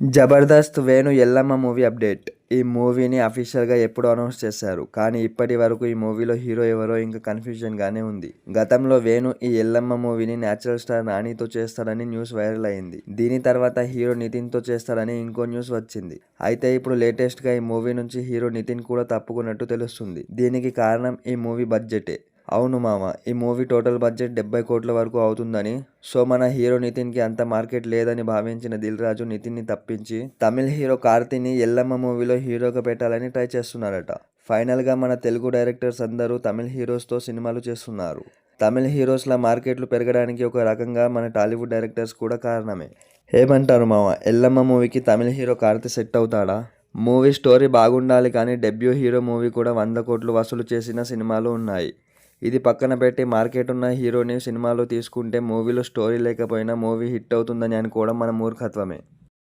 Jabardasth Venu Yellamma movie update. ఈ మూవీని అఫీషియల్గా ఎప్పుడు అనౌన్స్ చేశారు కానీ ఇప్పటి వరకు ఈ మూవీలో హీరో ఎవరో ఇంకా కన్ఫ్యూజన్గానే ఉంది. గతంలో వేణు ఈ ఎల్లమ్మ మూవీని న్యాచురల్ స్టార్ నానితో చేస్తాడని న్యూస్ వైరల్ అయింది. దీని తర్వాత హీరో నితిన్తో చేస్తాడని ఇంకో న్యూస్ వచ్చింది. అయితే ఇప్పుడు లేటెస్ట్గా ఈ మూవీ నుంచి హీరో నితిన్ కూడా తప్పుకున్నట్టు తెలుస్తుంది. దీనికి కారణం ఈ మూవీ బడ్జెటే. అవును మామ ఈ మూవీ టోటల్ బడ్జెట్ డెబ్బై కోట్ల వరకు అవుతుందని. సో మన హీరో నితిన్కి అంత మార్కెట్ లేదని భావించిన దిల్ రాజు నితిన్ని తప్పించి తమిళ హీరో కార్తీని ఎల్లమ్మ మూవీలో హీరోగా పెట్టాలని ట్రై చేస్తున్నారట. ఫైనల్గా మన తెలుగు డైరెక్టర్స్ అందరూ తమిళ హీరోస్తో సినిమాలు చేస్తున్నారు. తమిళ హీరోస్ల మార్కెట్లు పెరగడానికి ఒక రకంగా మన టాలీవుడ్ డైరెక్టర్స్ కూడా కారణమే. ఏమంటారు మామ ఎల్లమ్మ మూవీకి తమిళ హీరో కార్తీ సెట్ అవుతాడా? మూవీ స్టోరీ బాగుండాలి కానీ డెబ్యూ హీరో మూవీ కూడా వంద కోట్లు వసూలు చేసిన సినిమాలు ఉన్నాయి. ఇది పక్కన పెట్టి మార్కెట్ ఉన్న హీరోని సినిమాలో తీసుకుంటే మూవీలో స్టోరీ లేకపోయినా మూవీ హిట్ అవుతుందని అనుకోవడం మన మూర్ఖత్వమే.